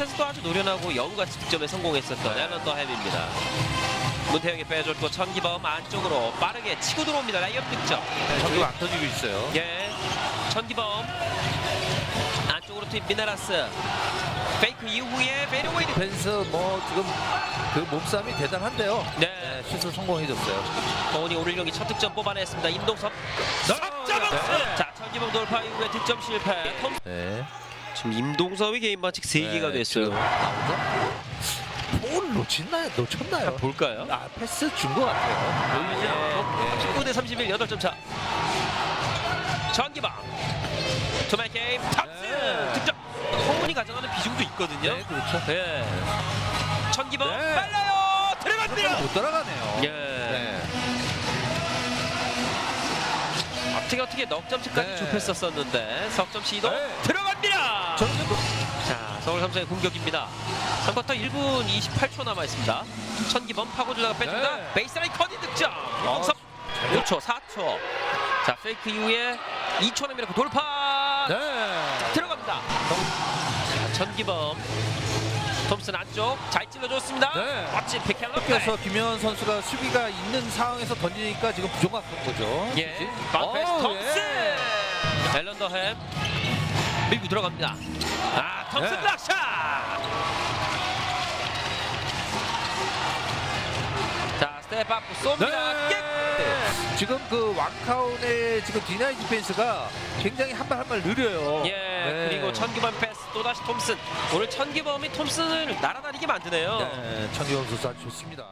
겉에서도 아주 노련하고 여우같이 득점에 성공했었던 네. 앨런 더햄입니다. 문태영이 빼줬고 천기범 안쪽으로 빠르게 치고 들어옵니다. 라이업 득점. 경기가 안 터지고 있어요. 예, 천기범 안쪽으로 투입 미나라스 페이크 이후에 베르웨이 펜스 뭐 지금 그 몸싸움이 대단한데요. 네, 네, 슛을 성공해줬어요. 거운이 오늘 경기 첫 득점 뽑아냈습니다. 임동섭 석점을 네. 자 천기범 돌파 이후에 득점 실패. 톰- 네. 지금 임동섭이 개인 반칙 3개가 네, 됐어요. 나오죠? 볼 놓쳤나요? 놓쳤나요? 볼까요? 아 패스 준 것 같아요. 예. 네. 19대 31 8점 차. 전기방 투맨 게임 탑스 네. 득점. 허문이 가져가는 비중도 있거든요. 네, 그렇죠. 예. 천기범 네. 빨라요 들어갑니다. 못 따라가네요. 예. 어떻게 어떻게 넉점치까지 네. 좁혔었었는데 석점 시도 네. 들어갑니다. 뭐자 서울 삼성의 공격입니다. 3쿼터 1분 28초 남아 있습니다. 천기범 파고 주다가 빼준다. 네. 베이스라인 커디 득점. 이동섭 5초 4초. 자 페이크 이후에 2초 내밀고 돌파 네. 들어갑니다. 자, 천기범 톰슨 안쪽 잘 찔러줬습니다. 네. 멋진 피켈러 그래서 김현 선수가 수비가 있는 상황에서 던지니까 지금 부정한 거죠. 예? 바운스 어우, 톰슨 예. 앨런 더햄 밀고 들어갑니다. 아 톰슨 네. 락샷. 자 스텝 업 쏩니다. 네. 킥! 지금 그 왕카운의 지금 디나이 디펜스가 굉장히 한 발 한 발 느려요. 예 네. 그리고 천기범 패스 또 다시 톰슨 오늘 천기범이 톰슨을 날아다니게 만드네요. 네, 천기범 선수 아주 좋습니다.